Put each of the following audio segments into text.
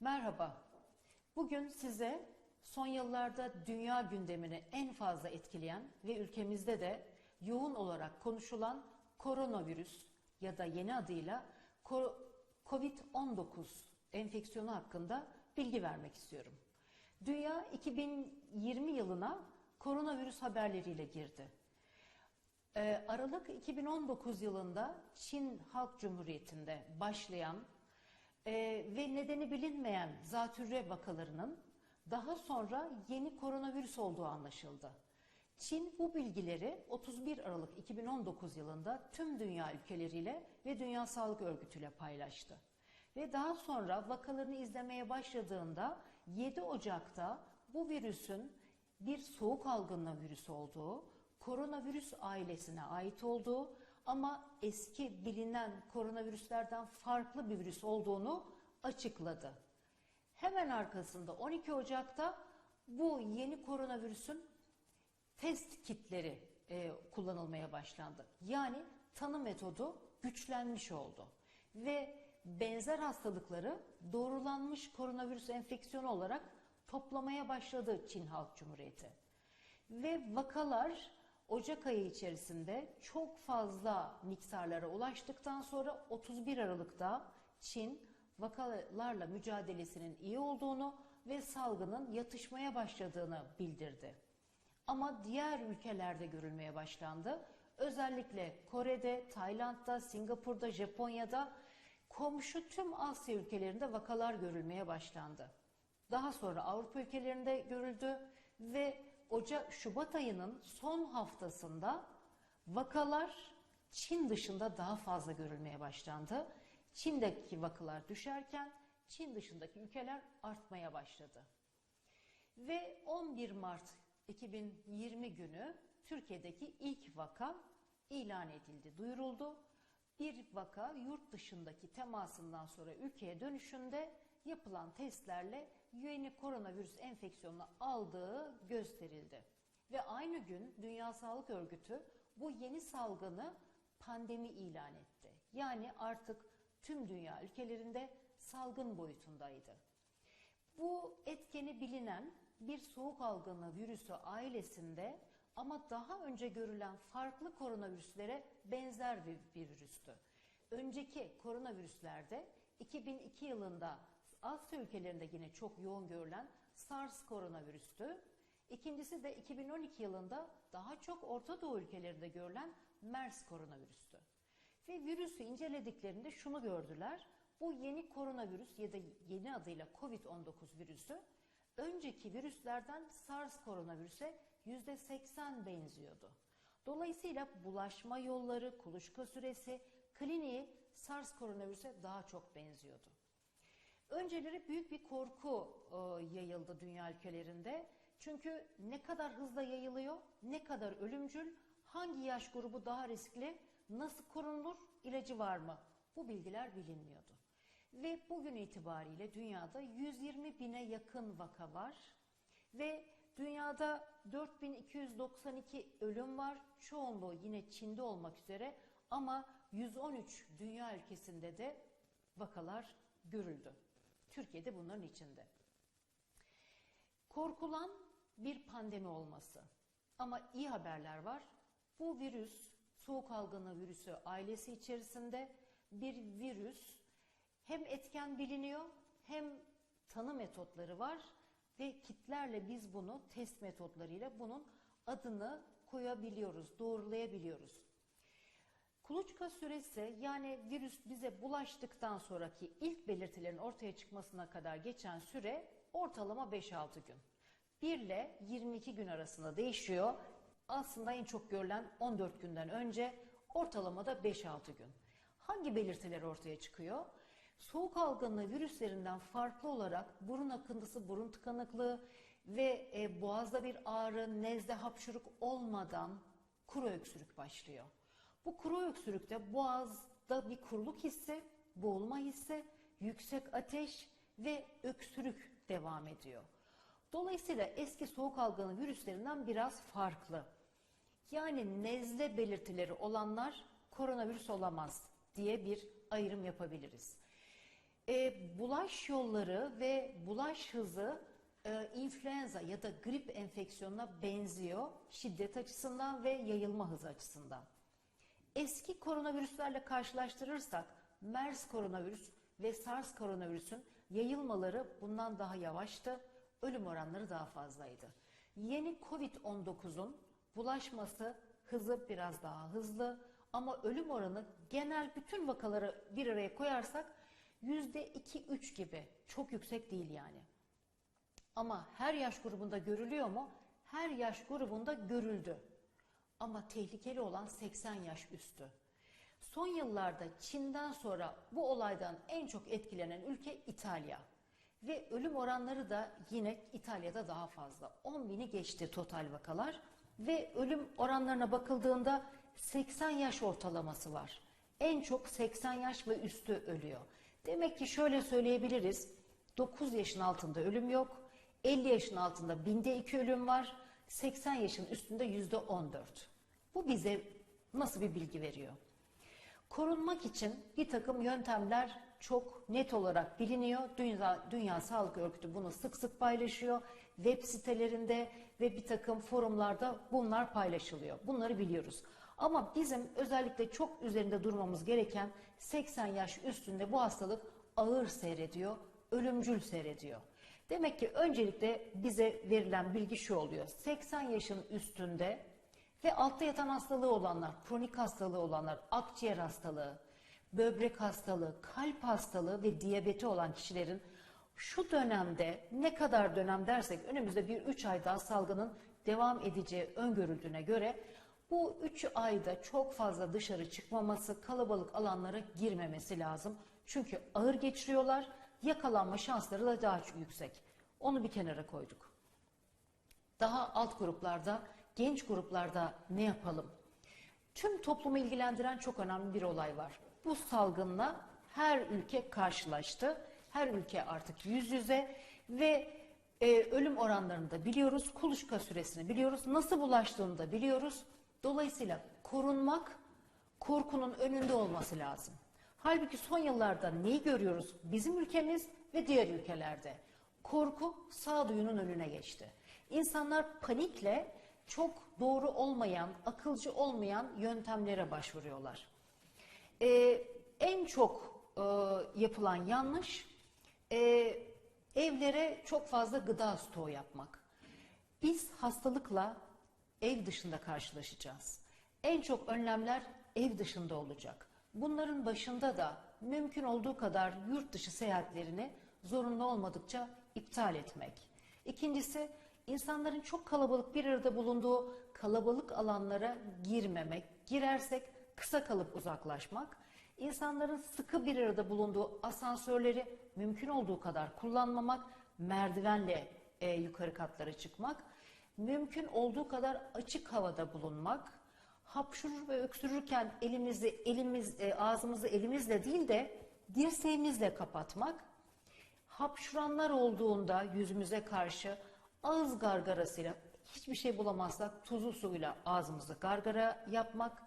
Merhaba. Bugün size son yıllarda dünya gündemini en fazla etkileyen ve ülkemizde de yoğun olarak konuşulan koronavirüs ya da yeni adıyla ko- COVID-19 enfeksiyonu hakkında bilgi vermek istiyorum. Dünya 2020 yılına koronavirüs haberleriyle girdi. Ee, Aralık 2019 yılında Çin Halk Cumhuriyeti'nde başlayan e, ve nedeni bilinmeyen zatürre vakalarının daha sonra yeni koronavirüs olduğu anlaşıldı. Çin bu bilgileri 31 Aralık 2019 yılında tüm dünya ülkeleriyle ve Dünya Sağlık Örgütü ile paylaştı. Ve daha sonra vakalarını izlemeye başladığında 7 Ocak'ta bu virüsün bir soğuk algınlığı virüsü olduğu, koronavirüs ailesine ait olduğu ama eski bilinen koronavirüslerden farklı bir virüs olduğunu açıkladı. Hemen arkasında 12 Ocak'ta bu yeni koronavirüsün test kitleri e, kullanılmaya başlandı. Yani tanı metodu güçlenmiş oldu. Ve benzer hastalıkları doğrulanmış koronavirüs enfeksiyonu olarak toplamaya başladı Çin Halk Cumhuriyeti. Ve vakalar Ocak ayı içerisinde çok fazla miktarlara ulaştıktan sonra 31 Aralık'ta Çin vakalarla mücadelesinin iyi olduğunu ve salgının yatışmaya başladığını bildirdi. Ama diğer ülkelerde görülmeye başlandı. Özellikle Kore'de, Tayland'da, Singapur'da, Japonya'da komşu tüm Asya ülkelerinde vakalar görülmeye başlandı. Daha sonra Avrupa ülkelerinde görüldü ve Ocak Şubat ayının son haftasında vakalar Çin dışında daha fazla görülmeye başlandı. Çin'deki vakalar düşerken Çin dışındaki ülkeler artmaya başladı. Ve 11 Mart 2020 günü Türkiye'deki ilk vaka ilan edildi, duyuruldu. Bir vaka yurt dışındaki temasından sonra ülkeye dönüşünde yapılan testlerle yeni koronavirüs enfeksiyonunu aldığı gösterildi. Ve aynı gün Dünya Sağlık Örgütü bu yeni salgını pandemi ilan etti. Yani artık tüm dünya ülkelerinde salgın boyutundaydı. Bu etkeni bilinen bir soğuk algınlığı virüsü ailesinde ama daha önce görülen farklı koronavirüslere benzer bir, bir virüstü. Önceki koronavirüslerde 2002 yılında Asya ülkelerinde yine çok yoğun görülen SARS koronavirüstü. İkincisi de 2012 yılında daha çok Orta Doğu ülkelerinde görülen MERS koronavirüstü. Ve virüsü incelediklerinde şunu gördüler. Bu yeni koronavirüs ya da yeni adıyla COVID-19 virüsü önceki virüslerden SARS koronavirüse %80 benziyordu. Dolayısıyla bulaşma yolları, kuluçka süresi, kliniği SARS koronavirüse daha çok benziyordu. Önceleri büyük bir korku e, yayıldı dünya ülkelerinde. Çünkü ne kadar hızla yayılıyor, ne kadar ölümcül, hangi yaş grubu daha riskli, nasıl korunur, ilacı var mı? Bu bilgiler bilinmiyordu. Ve bugün itibariyle dünyada 120 bine yakın vaka var ve dünyada 4292 ölüm var. Çoğunluğu yine Çin'de olmak üzere ama 113 dünya ülkesinde de vakalar görüldü. Türkiye'de bunların içinde. Korkulan bir pandemi olması. Ama iyi haberler var. Bu virüs, soğuk algınlığı virüsü ailesi içerisinde bir virüs hem etken biliniyor hem tanı metotları var ve kitlerle biz bunu test metotlarıyla bunun adını koyabiliyoruz, doğrulayabiliyoruz. Kuluçka süresi yani virüs bize bulaştıktan sonraki ilk belirtilerin ortaya çıkmasına kadar geçen süre ortalama 5-6 gün. 1 ile 22 gün arasında değişiyor. Aslında en çok görülen 14 günden önce ortalamada 5-6 gün. Hangi belirtiler ortaya çıkıyor? Soğuk algınlığı virüslerinden farklı olarak burun akıntısı, burun tıkanıklığı ve e, boğazda bir ağrı, nezle, hapşuruk olmadan kuru öksürük başlıyor. Bu kuru öksürükte boğazda bir kuruluk hissi, boğulma hissi, yüksek ateş ve öksürük devam ediyor. Dolayısıyla eski soğuk algınlığı virüslerinden biraz farklı. Yani nezle belirtileri olanlar koronavirüs olamaz diye bir ayrım yapabiliriz. E, bulaş yolları ve bulaş hızı e, influenza ya da grip enfeksiyonuna benziyor şiddet açısından ve yayılma hızı açısından. Eski koronavirüslerle karşılaştırırsak MERS koronavirüs ve SARS koronavirüsün yayılmaları bundan daha yavaştı, ölüm oranları daha fazlaydı. Yeni COVID-19'un bulaşması hızı biraz daha hızlı ama ölüm oranı genel bütün vakaları bir araya koyarsak yüzde iki-üç gibi çok yüksek değil yani. Ama her yaş grubunda görülüyor mu? Her yaş grubunda görüldü. Ama tehlikeli olan 80 yaş üstü. Son yıllarda Çin'den sonra bu olaydan en çok etkilenen ülke İtalya. Ve ölüm oranları da yine İtalya'da daha fazla. 10 bini geçti total vakalar. Ve ölüm oranlarına bakıldığında 80 yaş ortalaması var. En çok 80 yaş ve üstü ölüyor. Demek ki şöyle söyleyebiliriz. 9 yaşın altında ölüm yok. 50 yaşın altında binde 2 ölüm var. 80 yaşın üstünde yüzde 14. Bu bize nasıl bir bilgi veriyor? Korunmak için bir takım yöntemler çok net olarak biliniyor. Dünya, Dünya Sağlık Örgütü bunu sık sık paylaşıyor. Web sitelerinde ve bir takım forumlarda bunlar paylaşılıyor. Bunları biliyoruz. Ama bizim özellikle çok üzerinde durmamız gereken 80 yaş üstünde bu hastalık ağır seyrediyor, ölümcül seyrediyor. Demek ki öncelikle bize verilen bilgi şu oluyor. 80 yaşın üstünde ve altta yatan hastalığı olanlar, kronik hastalığı olanlar, akciğer hastalığı, böbrek hastalığı, kalp hastalığı ve diyabeti olan kişilerin şu dönemde ne kadar dönem dersek önümüzde bir 3 ay daha salgının devam edeceği öngörüldüğüne göre bu 3 ayda çok fazla dışarı çıkmaması, kalabalık alanlara girmemesi lazım. Çünkü ağır geçiriyorlar, yakalanma şansları da daha yüksek. Onu bir kenara koyduk. Daha alt gruplarda, genç gruplarda ne yapalım? Tüm toplumu ilgilendiren çok önemli bir olay var. Bu salgınla her ülke karşılaştı. Her ülke artık yüz yüze ve e, ölüm oranlarını da biliyoruz. Kuluçka süresini biliyoruz. Nasıl bulaştığını da biliyoruz. Dolayısıyla korunmak korkunun önünde olması lazım. Halbuki son yıllarda neyi görüyoruz? Bizim ülkemiz ve diğer ülkelerde. Korku sağduyunun önüne geçti. İnsanlar panikle çok doğru olmayan, akılcı olmayan yöntemlere başvuruyorlar. Ee, en çok e, yapılan yanlış e, evlere çok fazla gıda stoğu yapmak. Biz hastalıkla ev dışında karşılaşacağız. En çok önlemler ev dışında olacak. Bunların başında da mümkün olduğu kadar yurt dışı seyahatlerini zorunlu olmadıkça iptal etmek. İkincisi insanların çok kalabalık bir arada bulunduğu kalabalık alanlara girmemek. Girersek kısa kalıp uzaklaşmak. İnsanların sıkı bir arada bulunduğu asansörleri mümkün olduğu kadar kullanmamak, merdivenle e, yukarı katlara çıkmak, mümkün olduğu kadar açık havada bulunmak, hapşurur ve öksürürken elimizi elimiz e, ağzımızı elimizle değil de dirseğimizle kapatmak, hapşuranlar olduğunda yüzümüze karşı ağız gargarasıyla hiçbir şey bulamazsak tuzlu suyla ağzımızı gargara yapmak,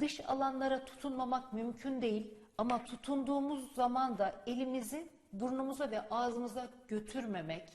dış alanlara tutunmamak mümkün değil ama tutunduğumuz zaman da elimizi burnumuza ve ağzımıza götürmemek,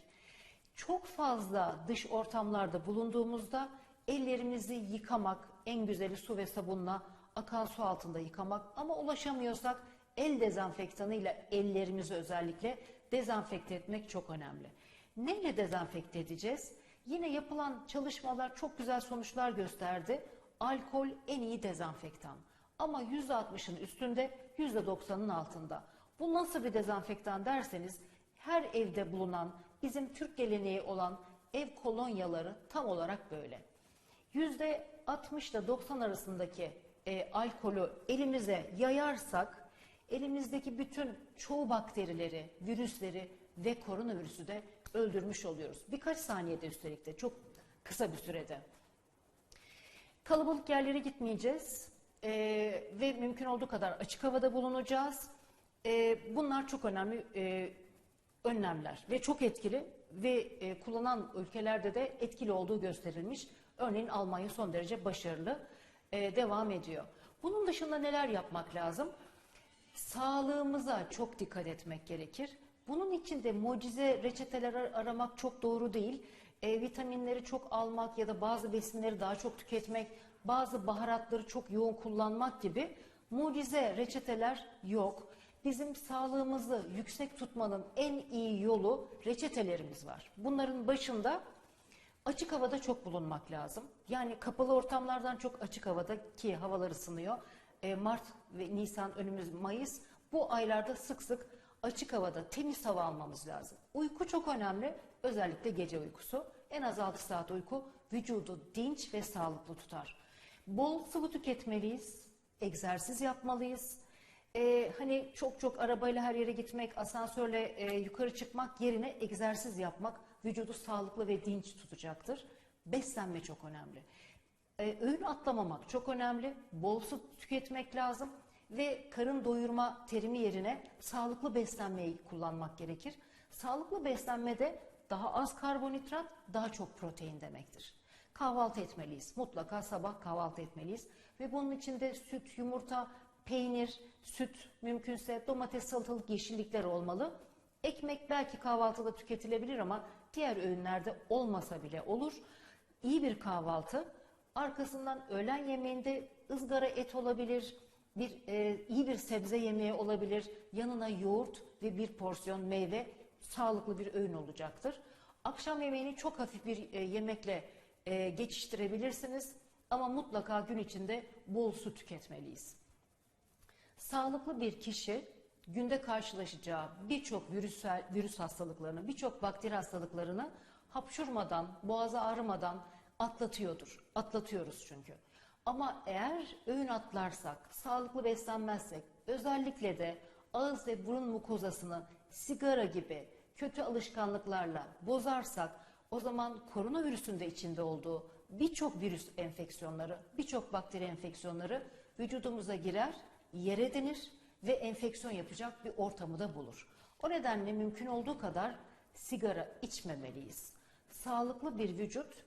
çok fazla dış ortamlarda bulunduğumuzda ellerimizi yıkamak, en güzeli su ve sabunla akan su altında yıkamak ama ulaşamıyorsak el dezenfektanıyla ellerimizi özellikle dezenfekte etmek çok önemli. Neyle dezenfekte edeceğiz? Yine yapılan çalışmalar çok güzel sonuçlar gösterdi. Alkol en iyi dezenfektan. Ama %60'ın üstünde, %90'ın altında. Bu nasıl bir dezenfektan derseniz her evde bulunan bizim Türk geleneği olan ev kolonyaları tam olarak böyle. Yüzde 60 ile 90 arasındaki e, alkolü elimize yayarsak elimizdeki bütün çoğu bakterileri, virüsleri ve koronavirüsü de öldürmüş oluyoruz. Birkaç saniyede üstelik de çok kısa bir sürede. Kalabalık yerlere gitmeyeceğiz e, ve mümkün olduğu kadar açık havada bulunacağız. E, bunlar çok önemli e, önlemler ve çok etkili ve e, kullanan ülkelerde de etkili olduğu gösterilmiş. Örneğin Almanya son derece başarılı e, devam ediyor. Bunun dışında neler yapmak lazım? Sağlığımıza çok dikkat etmek gerekir. Bunun için de mucize reçeteler ar- aramak çok doğru değil. E, vitaminleri çok almak ya da bazı besinleri daha çok tüketmek, bazı baharatları çok yoğun kullanmak gibi mucize reçeteler yok. Bizim sağlığımızı yüksek tutmanın en iyi yolu reçetelerimiz var. Bunların başında Açık havada çok bulunmak lazım. Yani kapalı ortamlardan çok açık havada ki havalar ısınıyor. E, Mart ve Nisan önümüz Mayıs bu aylarda sık sık açık havada temiz hava almamız lazım. Uyku çok önemli. Özellikle gece uykusu. En az 6 saat uyku vücudu dinç ve sağlıklı tutar. Bol sıvı tüketmeliyiz. Egzersiz yapmalıyız. Ee, hani çok çok arabayla her yere gitmek, asansörle e, yukarı çıkmak yerine egzersiz yapmak vücudu sağlıklı ve dinç tutacaktır. Beslenme çok önemli. Ee, öğün atlamamak çok önemli. Bol su tüketmek lazım ve karın doyurma terimi yerine sağlıklı beslenmeyi kullanmak gerekir. Sağlıklı beslenmede daha az karbonhidrat, daha çok protein demektir. Kahvaltı etmeliyiz. Mutlaka sabah kahvaltı etmeliyiz. Ve bunun içinde süt, yumurta, peynir, süt, mümkünse domates, salatalık, yeşillikler olmalı. Ekmek belki kahvaltıda tüketilebilir ama diğer öğünlerde olmasa bile olur. İyi bir kahvaltı. Arkasından öğlen yemeğinde ızgara et olabilir, bir e, iyi bir sebze yemeği olabilir. Yanına yoğurt ve bir porsiyon meyve sağlıklı bir öğün olacaktır. Akşam yemeğini çok hafif bir e, yemekle e, geçiştirebilirsiniz ama mutlaka gün içinde bol su tüketmeliyiz. Sağlıklı bir kişi günde karşılaşacağı birçok virüsel, virüs hastalıklarını, birçok bakteri hastalıklarını hapşurmadan, boğazı ağrımadan atlatıyordur. Atlatıyoruz çünkü. Ama eğer öğün atlarsak, sağlıklı beslenmezsek, özellikle de ağız ve burun mukozasını sigara gibi kötü alışkanlıklarla bozarsak, o zaman koronavirüsün de içinde olduğu birçok virüs enfeksiyonları, birçok bakteri enfeksiyonları vücudumuza girer, yer edinir ve enfeksiyon yapacak bir ortamı da bulur. O nedenle mümkün olduğu kadar sigara içmemeliyiz. Sağlıklı bir vücut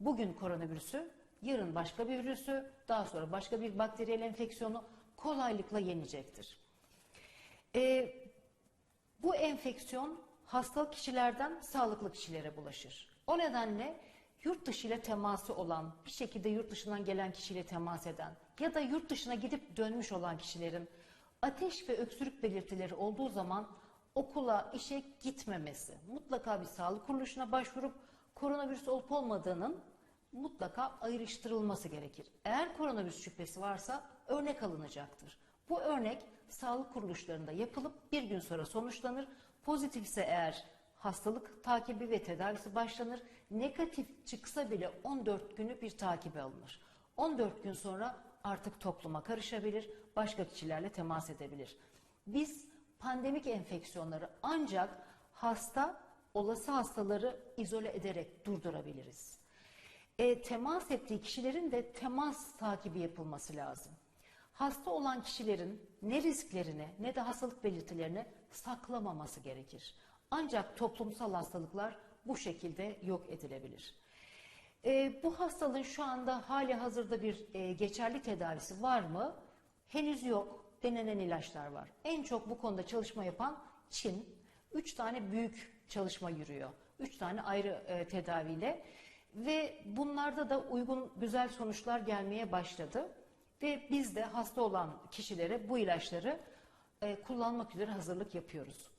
bugün koronavirüsü, yarın başka bir virüsü, daha sonra başka bir bakteriyel enfeksiyonu kolaylıkla yenecektir. Ee, bu enfeksiyon hastalık kişilerden sağlıklı kişilere bulaşır. O nedenle yurt dışı ile teması olan, bir şekilde yurt dışından gelen kişiyle temas eden ya da yurt dışına gidip dönmüş olan kişilerin ateş ve öksürük belirtileri olduğu zaman okula, işe gitmemesi, mutlaka bir sağlık kuruluşuna başvurup koronavirüs olup olmadığının mutlaka ayrıştırılması gerekir. Eğer koronavirüs şüphesi varsa örnek alınacaktır. Bu örnek sağlık kuruluşlarında yapılıp bir gün sonra sonuçlanır. Pozitif ise eğer hastalık takibi ve tedavisi başlanır. Negatif çıksa bile 14 günü bir takibe alınır. 14 gün sonra artık topluma karışabilir, başka kişilerle temas edebilir. Biz pandemik enfeksiyonları ancak hasta, olası hastaları izole ederek durdurabiliriz. E, temas ettiği kişilerin de temas takibi yapılması lazım. Hasta olan kişilerin ne risklerini ne de hastalık belirtilerini saklamaması gerekir. Ancak toplumsal hastalıklar bu şekilde yok edilebilir. E, bu hastalığın şu anda hali hazırda bir e, geçerli tedavisi var mı? Henüz yok. Denenen ilaçlar var. En çok bu konuda çalışma yapan Çin. Üç tane büyük çalışma yürüyor. Üç tane ayrı e, tedaviyle. Ve bunlarda da uygun güzel sonuçlar gelmeye başladı. Ve biz de hasta olan kişilere bu ilaçları e, kullanmak üzere hazırlık yapıyoruz.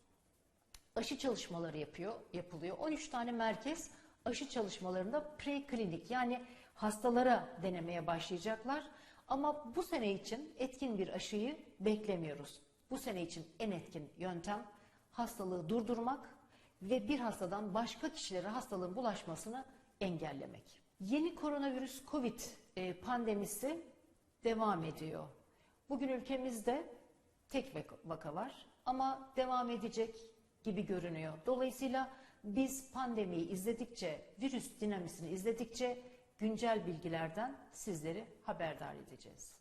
Aşı çalışmaları yapıyor, yapılıyor. 13 tane merkez aşı çalışmalarında preklinik yani hastalara denemeye başlayacaklar. Ama bu sene için etkin bir aşıyı beklemiyoruz. Bu sene için en etkin yöntem hastalığı durdurmak ve bir hastadan başka kişilere hastalığın bulaşmasını engellemek. Yeni koronavirüs COVID e, pandemisi devam ediyor. Bugün ülkemizde tek vaka- var ama devam edecek gibi görünüyor. Dolayısıyla biz pandemiyi izledikçe, virüs dinamisini izledikçe güncel bilgilerden sizleri haberdar edeceğiz.